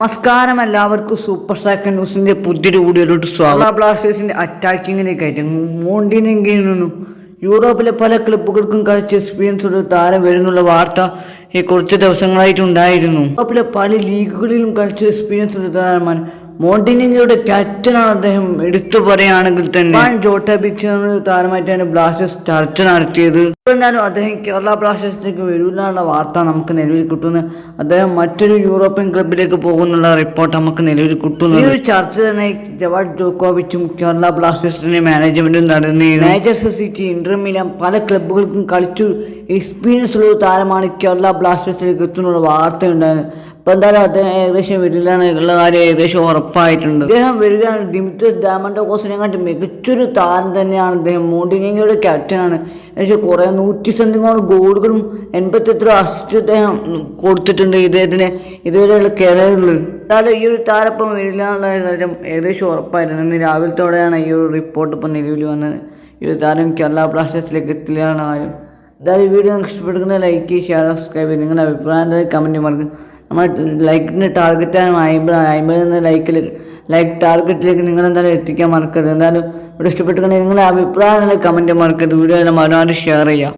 നമസ്കാരം എല്ലാവർക്കും സൂപ്പർ സാക്കൻ ന്യൂസിന്റെ പുതിയൊരു കൂടിയോട്ട് സ്വാഗതം. ബ്ലാസ്റ്റേഴ്സിന്റെ അറ്റാക്കിങ്ങിലേക്ക് ആയിട്ട് മോണ്ടിനെങ്കിൽ യൂറോപ്പിലെ പല ക്ലബ്ബുകൾക്കും കളിച്ച എക്സ്പീരിയൻസ് ഉള്ള താരം വരുന്നുള്ള വാർത്ത ഈ കുറച്ച് ദിവസങ്ങളായിട്ടുണ്ടായിരുന്നു യൂറോപ്പിലെ പല ലീഗുകളിലും കളിച്ച എക്സ്പീരിയൻസ് ഉള്ള താരമാണ് മോണ്ടിനിങ്ങയുടെ ക്യാപ്റ്റനാണ് അദ്ദേഹം എടുത്തു പറയുകയാണെങ്കിൽ തന്നെ. ജോട്ട ബിച്ച് എന്ന താരമായിട്ടാണ് ബ്ലാസ്റ്റേഴ്സ് ചർച്ച നടത്തിയത്. എന്നാലും അദ്ദേഹം കേരള ബ്ലാസ്റ്റേഴ്സിലേക്ക് വരില്ല വാർത്ത നമുക്ക് നിലവിൽ കിട്ടുന്നു. അദ്ദേഹം മറ്റൊരു യൂറോപ്യൻ ക്ലബിലേക്ക് പോകുന്നുള്ള റിപ്പോർട്ട് നമുക്ക് നിലവിൽ കിട്ടുന്നു ഈ ഒരു ചർച്ച തന്നെ ജവാഡ് ജോക്കോവിച്ചും കേരള ബ്ലാസ്റ്റേഴ്സിന്റെ മാനേജ്മെന്റും നടന്നിരുന്നു. മാഞ്ചസ്റ്റർ സിറ്റി ഇന്റർ പല ക്ലബുകൾക്കും കളിച്ചു. എക്സ്പീരിയൻസ് ഉള്ള ഒരു താരമാണ് കേരള ബ്ലാസ്റ്റേഴ്സിലേക്ക് എത്തുന്നുള്ള വാർത്തയുണ്ടായിരുന്നു ഇപ്പൊ എന്തായാലും അദ്ദേഹം ഏകദേശം വരില്ലാണ് ഉള്ള കാര്യം ഏകദേശം ഉറപ്പായിട്ടുണ്ട്. അദ്ദേഹം വരികയാണ്. ദിമിത്രിസ് ഡാമൻഡോക്കോസിനെ കാട്ടി മികച്ചൊരു താരം തന്നെയാണ് അദ്ദേഹം മോണ്ടിനിയുടെ ക്യാപ്റ്റനാണ് പക്ഷേ കുറേ നൂറ്റി സംതിങ്ങോളം ഗോളുകളും എൺപത്തെത്ര അസിസ്റ്റ് അദ്ദേഹം കൊടുത്തിട്ടുണ്ട് ഇദ്ദേഹത്തിന്. ഇതുവരെയുള്ള കേരളങ്ങളിൽ എന്തായാലും ഈ ഒരു താരപ്പം വരില്ലാന്നുള്ള കാര്യം ഏകദേശം ഉറപ്പായിരുന്നു ഇന്ന് രാവിലത്തോടെയാണ് ഈ ഒരു റിപ്പോർട്ട് ഇപ്പം നിലവിൽ വന്നത്. ഈ ഒരു താരം കേരള ബ്ലാസ്റ്റേഴ്സിലേക്ക് എത്തില്ല എന്ന കാര്യം. എന്തായാലും വീഡിയോ ഇഷ്ടപ്പെടുന്ന ലൈക്ക് ഷെയർ സബ്സ്ക്രൈബ് നിങ്ങളുടെ അഭിപ്രായം എന്തായാലും കമന്റ് മാർക്ക് നമ്മൾ ലൈക്കിന് ടാർഗറ്റാണ് അമ്പത് അമ്പത് എന്ന ലൈക്കിൽ ലൈക്ക് ടാർഗറ്റിലേക്ക് നിങ്ങൾ എന്തായാലും എത്തിക്കാൻ മറക്കരുത്. എന്തായാലും ഇവിടെ ഇഷ്ടപ്പെട്ടുകൊണ്ട് നിങ്ങളുടെ അഭിപ്രായം കമന്റ് മറക്കരുത് വീഡിയോ എല്ലാം ഒരുപാട് ഷെയർ ചെയ്യുക